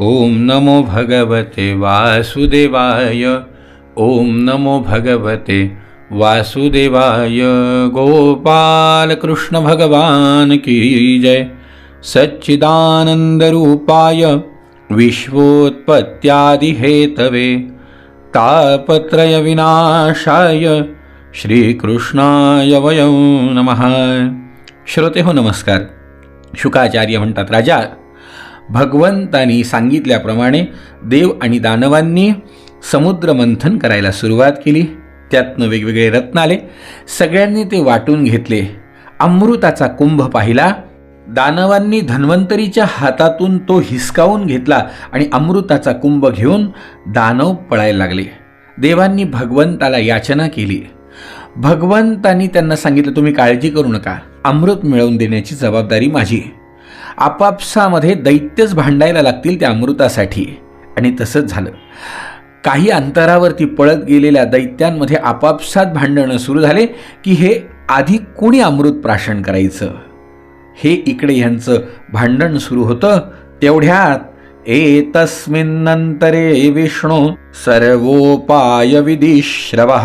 ओम नमो भगवते वासुदेवाय। ओम नमो भगवते वासुदेवाय। गोपाल कृष्ण भगवान की जय। सच्चिदानन्दरूपाय विश्वोत्पत्त्यादिहेतवे। तापत्रयविनाशाय श्रीकृष्णाय वयं नमः। श्रोते हो नमस्कार। शुकाचार्य म्हणतात राजा भगवंतानी सांगितल्याप्रमाणे देव आणि दानवांनी समुद्र मंथन करायला सुरुवात केली. त्यातनं वेगवेगळे रत्न आले. सगळ्यांनी ते वाटून घेतले. अमृताचा कुंभ पाहिला. दानवांनी धन्वंतरीच्या हातातून तो हिसकावून घेतला आणि अमृताचा कुंभ घेऊन दानव पळायला लागले. देवांनी भगवंताला याचना केली. भगवंतांनी त्यांना सांगितलं तुम्ही काळजी करू नका. अमृत मिळवून देण्याची जबाबदारी माझी आपापसामध्ये दैत्यच भांडायला लागतील त्या अमृतासाठी. आणि तसंच झालं. काही अंतरावरती पळत गेलेल्या दैत्यांमध्ये आपापसात भांडणं सुरू झाले की हे आधी कोणी अमृत प्राशन करायचं? हे इकडे ह्यांचं भांडण सुरू होतं. तेवढ्यात ए तस्मिन्नंतरे विष्णू सर्वोपाय विधिश्रव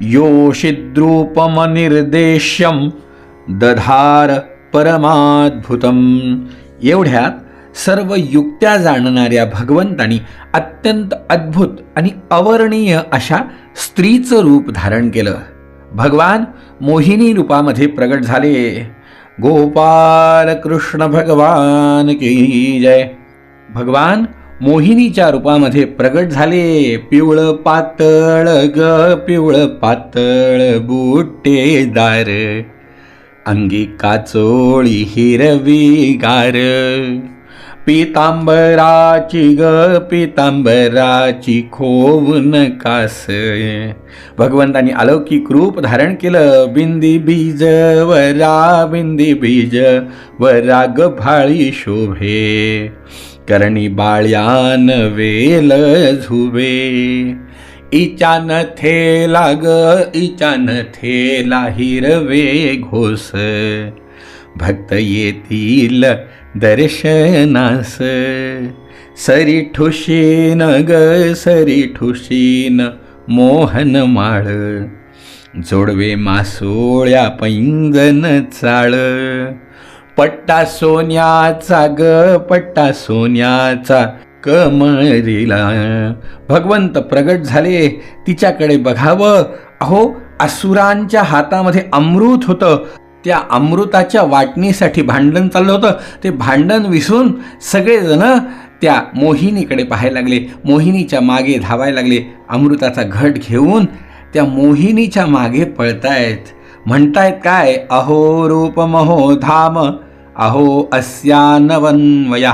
योषिद्रूपमनिर्देश्यम दधार परमाद्भुतम. एवढ्यात सर्व युक्त्या जाणणाऱ्या भगवंतानी अत्यंत अद्भुत आणि अवर्णीय अशा स्त्रीचं रूप धारण केलं. भगवान मोहिनी रूपामध्ये प्रगट झाले. गोपाल कृष्ण भगवान की जय. भगवान मोहिनीच्या रूपामध्ये प्रगट झाले. पिवळं पातळ ग पिवळं पातळ बुट्टेदार. अंगी काचोळी हिरवी गार. पितांबराची ग पितांबराची खोवून कास भगवंतानी अलौकिक रूप धारण केलं बिंदी बीज वरा बिंदी बीज वरा ग भाळी शोभे. करणी बाळ्यान वेल झुबे इचान थेला ग इचान थेला हिरवे घोस भक्त येतील दर्शनास सरी ठुशीन ग सरी ठुशीन मोहन माळ जोडवे मासोळ्या पैंगन चाळ पट्टा सोन्याचा ग पट्टा सोन्याचा कमरीला भगवंत प्रगट झाले. तिच्याकडे बघावं. अहो असुरांच्या हातामध्ये अमृत होतं. त्या अमृताच्या वाटणीसाठी भांडण चाललं होतं. ते भांडण विसरून सगळेजण त्या मोहिनीकडे पाहायला लागले. मोहिनीच्या मागे धावायला लागले. अमृताचा घट घेऊन त्या मोहिनीच्या मागे पळतायत. म्हणतायत काय? अहो रूपमहो धाम. अहो अस्यानवन्वय.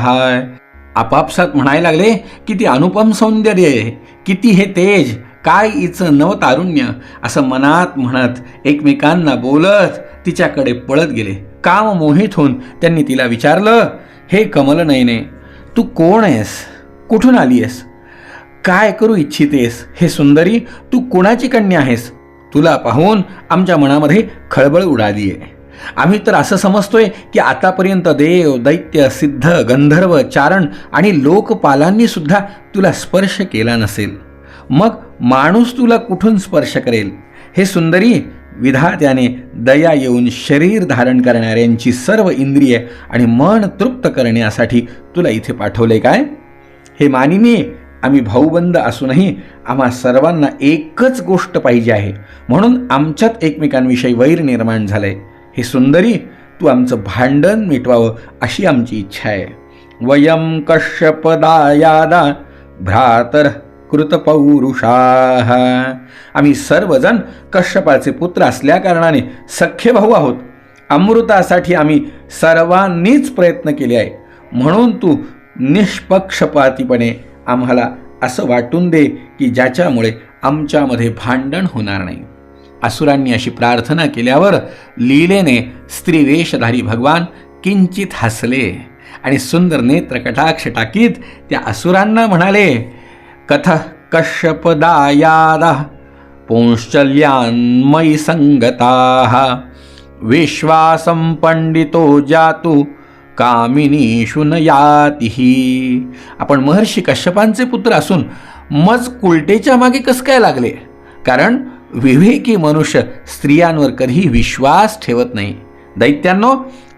आपापसात म्हणायला लागले किती अनुपम सौंदर्य किती हे तेज काय हिचं नवतारुण्य असं मनात म्हणत एकमेकांना बोलत तिच्याकडे पळत गेले. काम मोहित होऊन त्यांनी तिला विचारलं हे कमल नयने तू कोण आहेस? कुठून आली आहेस? काय करू इच्छितेस? हे सुंदरी तू कोणाची कन्या आहेस? तुला पाहून आमच्या मनामध्ये खळबळ उडाली आहे आम्ही तर असं समजतोय की आतापर्यंत देव दैत्य सिद्ध गंधर्व चारण आणि लोकपालांनी सुद्धा तुला स्पर्श केला नसेल. मग माणूस तुला कुठून स्पर्श करेल? हे सुंदरी विधात्याने दया येऊन शरीर धारण करणाऱ्यांची सर्व इंद्रिय आणि मन तृप्त करण्यासाठी तुला इथे पाठवले काय? हे मानिनी आम्ही भाऊबंद असूनही आम्हा सर्वांना एकच गोष्ट पाहिजे आहे. म्हणून आमच्यात एकमेकांविषयी वैर निर्माण झालंय. हे सुंदरी तू आमचं भांडण मिटवावं अशी आमची इच्छा आहे. वयम कश्यपदायादा भ्रातर कृतपौरुषाः. आम्ही सर्वजण कश्यपाचे पुत्र असल्याकारणाने सख्य भाऊ आहोत. अमृतासाठी आम्ही सर्वांनीच प्रयत्न केले आहे. म्हणून तू निष्पक्षपातीपणे आम्हाला असं वाटून दे की ज्याच्यामुळे आमच्यामध्ये भांडण होणार नाही. असुरांनी अशी प्रार्थना केल्यावर लीलेने स्त्रीवेशधारी भगवान किंचित हसले आणि सुंदर नेत्रकटाक्ष टाकीत त्या असुरांना म्हणाले कथ कश्यपदायादा पुंश्चल्यान्मयी संगता विश्वासं पंडितो जातु कामिनीषु न यातीही आपण महर्षी कश्यपांचे पुत्र असून मज कुलटेच्या मागे कसं काय लागले? कारण विवेकी मनुष्य स्त्रियांवर कधी विश्वास ठेवत नाही. दैत्यांनो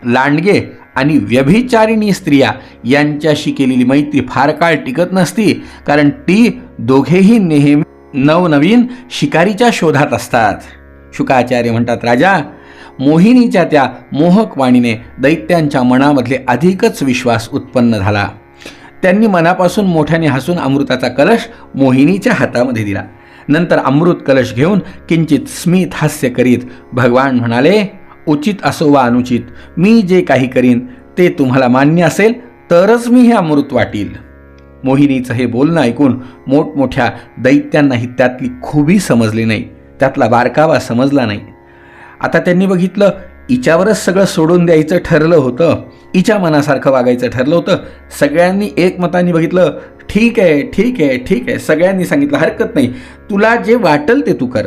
लांडगे आणि व्यभिचारिणी स्त्रिया यांच्याशी केलेली मैत्री फार काळ टिकत नसती कारण ती दोघेही नेहमी नवनवीन शिकारीच्या शोधात असतात. शुकाचार्य म्हणतात राजा मोहिनीच्या त्या मोहक वाणीने दैत्यांच्या मनामधले अधिकच विश्वास उत्पन्न झाला. त्यांनी मनापासून मोठ्याने हसून अमृताचा कलश मोहिनीच्या हातामध्ये दिला. नंतर अमृत कलश घेऊन किंचित स्मित हास्य करीत भगवान म्हणाले उचित असो वा अनुचित मी जे काही करीन ते तुम्हाला मान्य असेल तरच मी हे अमृत वाटील. मोहिनीचं हे बोलणं ऐकून मोठमोठ्या दैत्यांनाही त्यातली खुबी समजली नाही त्यातला बारकावा समजला नाही. आता त्यांनी बघितलं हिच्यावरच सगळं सोडून द्यायचं ठरलं होतं हिच्या मनासारखं वागायचं ठरलं होतं. सगळ्यांनी एकमताने बघितलं ठीक आहे ठीक आहे ठीक आहे. सगळ्यांनी सांगितलं हरकत नाही. तुला जे वाटल ते तू कर.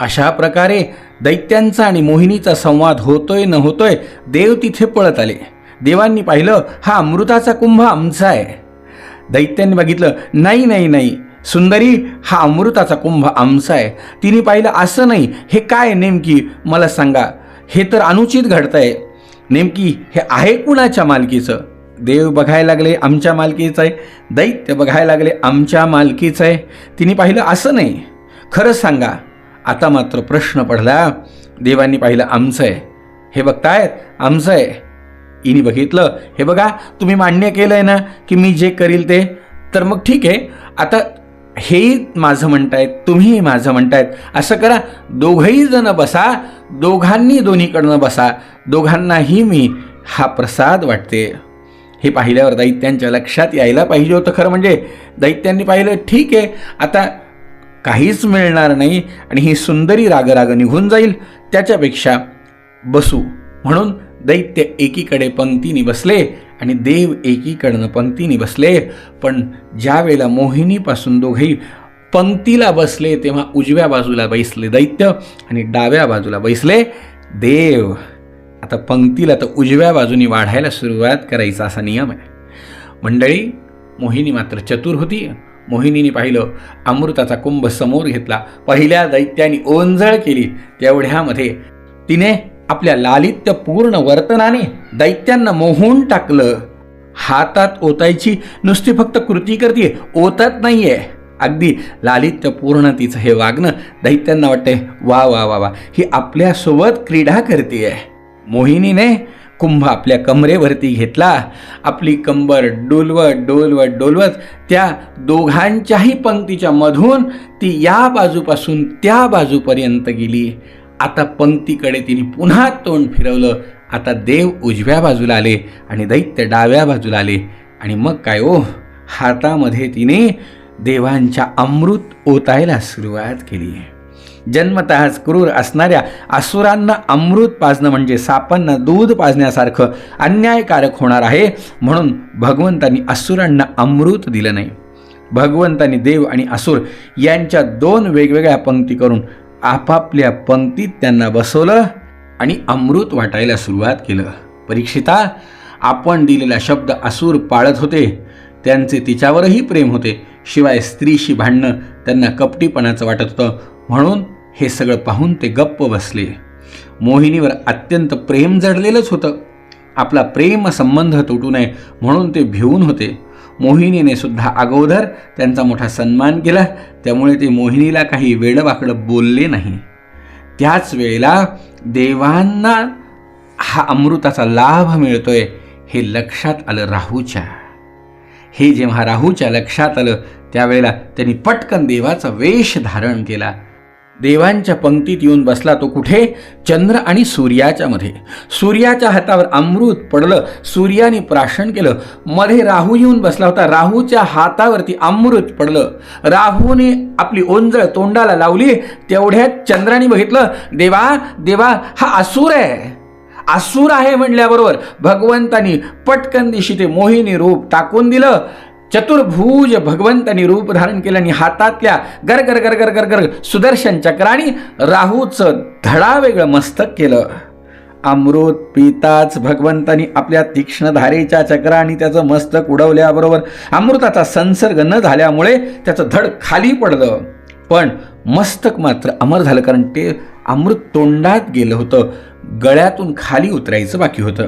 अशा प्रकारे दैत्यांचा आणि मोहिनीचा संवाद होतोय न होतोय देव तिथे पळत आले. देवांनी पाहिलं हा अमृताचा कुंभ आमचा आहे. दैत्यांनी बघितलं नाही नाही नाही. सुंदरी हा अमृताचा कुंभ आमचा आहे. तिने पाहिलं असं नाही. हे काय नेमकी? मला सांगा. हे तर अनुचित घडतंय. नेमकी हे आहे कुणाच्या मालकीचं? देव बघायला लागले आमच्या मालकीचं आहे. दैत्य बघायला लागले आमच्या मालकीचं आहे. तिने पाहिलं असं नाही. खरंच सांगा आता मात्र प्रश्न पडला देवांनी पाहिलं आमचं आहे. हे बघतायत आमचं आहे. इनी बघितलं हे बघा तुम्ही मान्य केलं आहे ना की मी जे करील ते. तर मग ठीक आहे आता हेही माझं म्हणतायत तुम्हीही माझं म्हणतायत. असं करा दोघंही जण बसा दोघांनी दोन्हीकडनं बसा दोघांनाही मी हा प्रसाद वाटते. हे पाहिल्यावर दैत्यांच्या लक्षात यायला पाहिजे होतं. खरं म्हणजे दैत्यांनी पाहिलं ठीक आहे आता काहीच मिळणार नाही आणि ही सुंदरी रागराग निघून जाईल. त्याच्यापेक्षा बसू. म्हणून दैत्य एकीकडे पंक्तीने बसले आणि देव एकीकडनं पंक्तीने बसले. पण ज्या वेळेला मोहिनीपासून दोघेही पंक्तीला बसले तेव्हा उजव्या बाजूला बैसले दैत्य आणि डाव्या बाजूला बैसले देव. आता पंक्तीला तर उजव्या बाजूनी वाढायला सुरुवात करायचा असा नियम आहे. मंडळी मोहिनी मात्र चतुर होती. मोहिनीने पाहिलं अमृताचा कुंभ समोर घेतला. पहिल्या दैत्याने ओंजळ केली. तेवढ्यामध्ये तिने आपल्या लालित्यपूर्ण वर्तनाने दैत्यांना मोहून टाकलं. हातात ओतायची नुसती फक्त कृती करते ओतत नाहीये. अगदी लालित्यपूर्ण तिचं हे वागणं दैत्यांना वाटतंय वा वा वा वा ही आपल्यासोबत क्रीडा करते आहे मोहिनीने कुंभ आपल्या कमरेवरती घेतला. आपली कंबर डोलवत डोलवत डोलवत त्या दोघांच्याही पंक्तीच्या मधून ती या बाजूपासून त्या बाजूपर्यंत गेली. आता पंक्तीकडे तिने पुन्हा तोंड फिरवलं. आता देव उजव्या बाजूला आले आणि दैत्य डाव्या बाजूला आले. आणि मग काय ओ? हातामध्ये तिने देवांच्या अमृत ओतायला सुरुवात केली. जन्मतःच क्रूर असणाऱ्या असुरांना अमृत पाजणं म्हणजे सापांना दूध पाजण्यासारखं अन्यायकारक होणार आहे. म्हणून भगवंतांनी असुरांना अमृत दिलं नाही. भगवंतांनी देव आणि असुर यांच्या दोन वेगवेगळ्या पंक्ती करून आपापल्या पंक्तीत त्यांना बसवलं आणि अमृत वाटायला सुरुवात केलं. परीक्षिता आपण दिलेला शब्द असुर पाळत होते. त्यांचे तिच्यावरही प्रेम होते. शिवाय स्त्रीशी भांडणं त्यांना कपटीपणाचं वाटत होतं. म्हणून हे सगळं पाहून ते गप्प बसले. मोहिनीवर अत्यंत प्रेम जडलेलंच होतं. आपला प्रेम संबंध तुटू नये म्हणून ते भिवून होते. मोहिनीने सुद्धा अगोदर त्यांचा मोठा सन्मान केला. त्यामुळे ते मोहिनीला काही वेडवाकडं बोलले नाही. त्याच वेळेला देवांना हा अमृताचा लाभ मिळतोय हे लक्षात आलं राहूच्या. हे जेव्हा राहूच्या लक्षात आलं त्यावेळेला त्यांनी पटकन देवाचा वेश धारण केला. देवांच्या पंक्तीत येऊन बसला तो कुठे? चंद्र आणि सूर्याच्या मध्ये. सूर्याच्या हातावर अमृत पडलं सूर्याने प्राशन केलं. मध्ये राहू येऊन बसला होता. राहूच्या हातावरती अमृत पडलं. राहूने आपली ओंजळ तोंडाला लावली तेवढ्यात चंद्राने बघितलं देवा देवा हा असूर आहे. असूर आहे म्हणल्याबरोबर भगवंतानी पटकन दिशी ते मोहिनी रूप टाकून दिलं. चतुर्भुज भगवंतानी रूप धारण केलं आणि हातातल्या गर गर गर गर गर गर सुदर्शन चक्राने राहूचं धडा वेगळं मस्तक केलं. अमृत पिताच भगवंतानी आपल्या तीक्ष्ण धारेच्या चक्राने त्याचं मस्तक उडवल्याबरोबर अमृताचा संसर्ग न झाल्यामुळे त्याचं धड खाली पडलं. पण मस्तक मात्र अमर झालं कारण ते अमृत तोंडात गेलं होतं. गळ्यातून खाली उतरायचं बाकी होतं.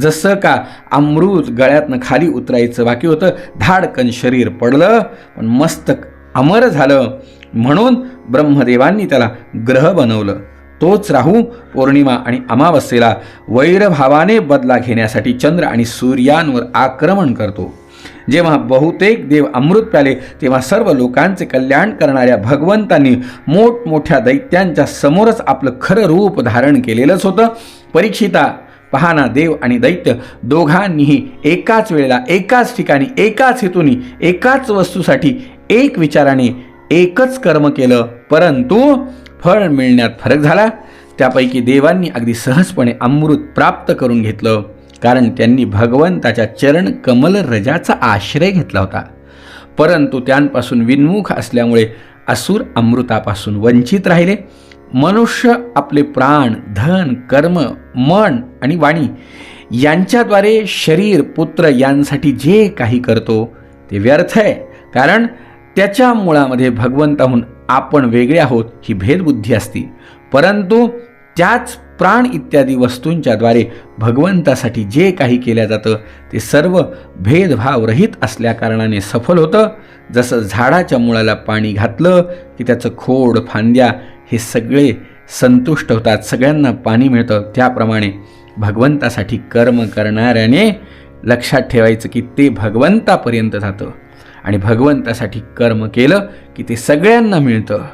जसं का अमृत गळ्यातनं खाली उतरायचं बाकी होतं धाडकन शरीर पडलं पण मस्तक अमर झालं. म्हणून ब्रह्मदेवांनी त्याला ग्रह बनवलं. तोच राहू पौर्णिमा आणि अमावस्येला वैरभावाने बदला घेण्यासाठी चंद्र आणि सूर्यांवर आक्रमण करतो. जेव्हा बहुतेक देव अमृत प्याले तेव्हा सर्व लोकांचे कल्याण करणाऱ्या भगवंतांनी मोठमोठ्या दैत्यांच्या समोरच आपलं खरं रूप धारण केलेलंच होतं. परीक्षिता पहाना देव आणि दैत्य दोघांनीही एकाच वेळेला एकाच ठिकाणी एकाच हेतूनी एकाच वस्तूसाठी एक विचाराने एकच कर्म केलं. परंतु फळ मिळण्यात फरक झाला. त्यापैकी देवांनी अगदी सहजपणे अमृत प्राप्त करून घेतलं. कारण त्यांनी भगवंताच्या चरण कमल रजाचा आश्रय घेतला होता. परंतु त्यांपासून विन्मुख असल्यामुळे असुर अमृतापासून वंचित राहिले. मनुष्य आपले प्राण धन कर्म मन आणि वाणी यांच्याद्वारे शरीर पुत्र यांसाठी जे काही करतो ते व्यर्थ आहे. कारण त्याच्या मुळामध्ये भगवंताहून आपण वेगळे आहोत ही भेदबुद्धी असती. परंतु त्याच प्राण इत्यादी वस्तूंच्याद्वारे भगवंतासाठी जे काही केलं जातं ते सर्व भेदभावरहित असल्याकारणाने सफल होतं. जसं झाडाच्या मुळाला पाणी घातलं की त्याचं खोड फांद्या हे सगळे संतुष्ट होतात सगळ्यांना पाणी मिळतं. त्याप्रमाणे भगवंतासाठी कर्म करणाऱ्याने लक्षात ठेवायचं की ते भगवंतापर्यंत जातं. आणि भगवंतासाठी कर्म केलं की ते सगळ्यांना मिळतं.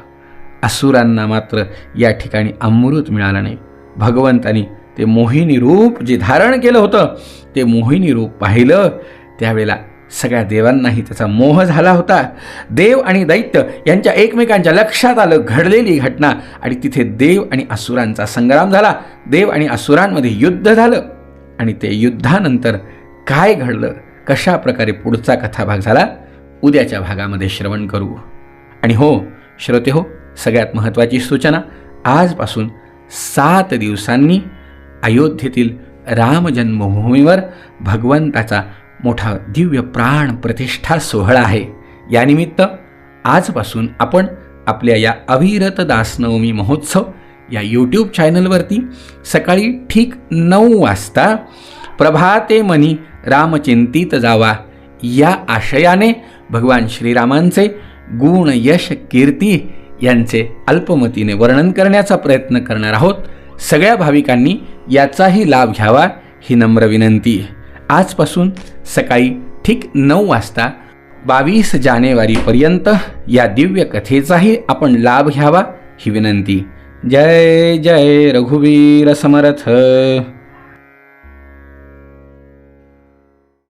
असुरांना मात्र या ठिकाणी अमृत मिळालं नाही. भगवंतानी ते मोहिनी रूप जे धारण केलं होतं ते मोहिनी रूप पाहिलं. त्यावेळेला सगळ्या देवांनाही त्याचा मोह झाला होता. देव आणि दैत्य यांच्या एकमेकांच्या लक्षात आलं घडलेली घटना. आणि तिथे देव आणि असुरांचा संग्राम झाला. देव आणि असुरांमध्ये युद्ध झालं. आणि ते युद्धानंतर काय घडलं? कशा प्रकारे पुढचा कथाभाग झाला? उद्याच्या भागामध्ये श्रवण करू. आणि हो श्रोते हो सगळ्यात महत्त्वाची सूचना आजपासून सात दिवसांनी अयोध्येतील राम जन्मभूमीवर भगवंताचा मोठा दिव्य प्राण प्रतिष्ठा सोहळा आहे. यानिमित्त आजपासून आपण आपल्या या अविरत दासनवमी महोत्सव या यूट्यूब चॅनलवरती सकाळी ठीक नऊ वाजता प्रभाते मनी रामचिंतित जावा या आशयाने भगवान श्रीरामांचे गुण यश कीर्ती यांचे अल्पमतीने वर्णन करण्याचा प्रयत्न करणार आहोत. सगळ्या भाविकांनी याचाही लाभ घ्यावा ही नम्र विनंती. आजपासून सकाळी ठीक नऊ वाजता बावीस जानेवारीपर्यंत या दिव्य कथेचाही आपण लाभ घ्यावा ही विनंती. जय जय रघुवीर समर्थ!